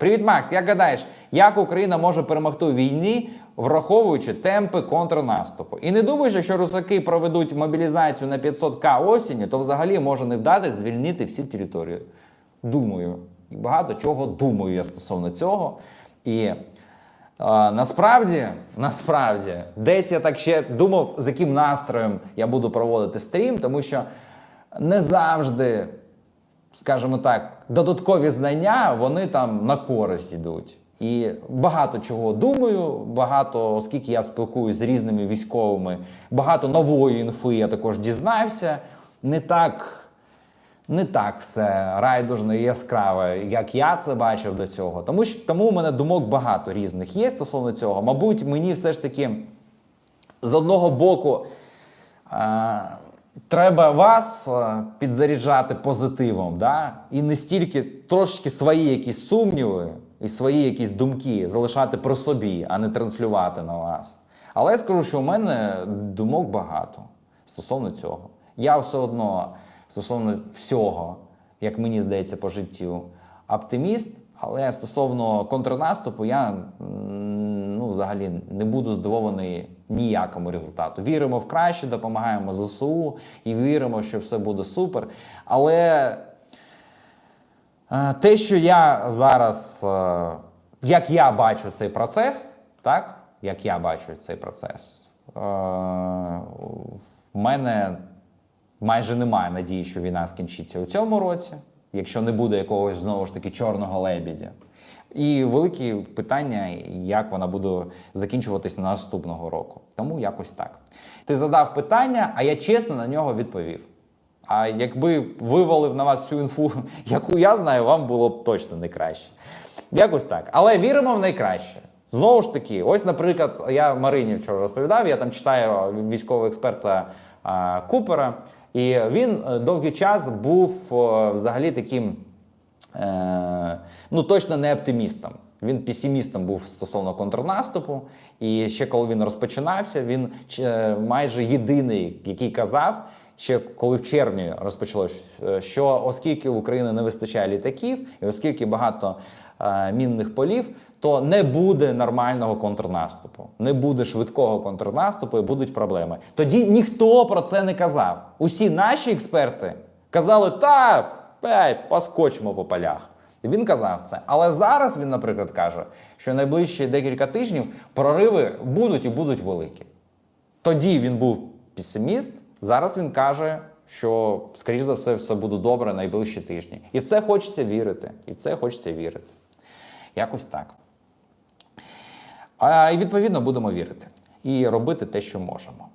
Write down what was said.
Привіт, Мак! Як гадаєш, як Україна може перемогти у війні, враховуючи темпи контрнаступу? І не думаєш, якщо русаки проведуть мобілізацію на 500к осінню, то взагалі може не вдати звільнити всі території. Думаю, і багато чого думаю я стосовно цього. І е, насправді, насправді, десь я так ще думав, з яким настроєм я буду проводити стрім, тому що не завжди скажімо так, додаткові знання, вони там на користь йдуть. І багато чого думаю, багато, оскільки я спілкуюся з різними військовими, багато нової інфи я також дізнався. Не так, не так все райдужно і яскраве, як я це бачив до цього. Тому, тому у мене думок багато різних є стосовно цього. Мабуть, мені все ж таки з одного боку. Треба вас е, підзаряджати позитивом, да? і не стільки трошечки свої якісь сумніви і свої якісь думки залишати при собі, а не транслювати на вас. Але я скажу, що у мене думок багато стосовно цього. Я все одно стосовно всього, як мені здається, по життю, оптиміст, але стосовно контрнаступу, я взагалі не буду здивований ніякому результату. Віримо в краще, допомагаємо ЗСУ і віримо, що все буде супер. Але е, те, що я зараз, е, як я бачу цей процес, так? Як я бачу цей процес, е, в мене майже немає надії, що війна скінчиться у цьому році, якщо не буде якогось знову ж таки чорного лебідя. І великі питання, як вона буде закінчуватись наступного року. Тому якось так. Ти задав питання, а я чесно на нього відповів. А якби вивалив на вас всю інфу, яку я знаю, вам було б точно не краще. Якось так. Але віримо в найкраще. Знову ж таки, ось, наприклад, я Марині вчора розповідав, я там читаю військового експерта Купера, і він е, довгий час був е, взагалі таким е, ну точно не оптимістом. Він песимістом був стосовно контрнаступу. І ще коли він розпочинався, він е, майже єдиний, який казав, ще коли в червні розпочалось, е, що оскільки в Україні не вистачає літаків, і оскільки багато е, мінних полів, то не буде нормального контрнаступу, не буде швидкого контрнаступу і будуть проблеми. Тоді ніхто про це не казав. Усі наші експерти казали, та ей, поскочимо по полях. Він казав це. Але зараз він, наприклад, каже, що найближчі декілька тижнів прориви будуть і будуть великі. Тоді він був песиміст, зараз він каже, що, скоріш за все, все буде добре найближчі тижні. І в це хочеться вірити. І в це хочеться вірити. Якось так. А, і відповідно будемо вірити і робити те, що можемо.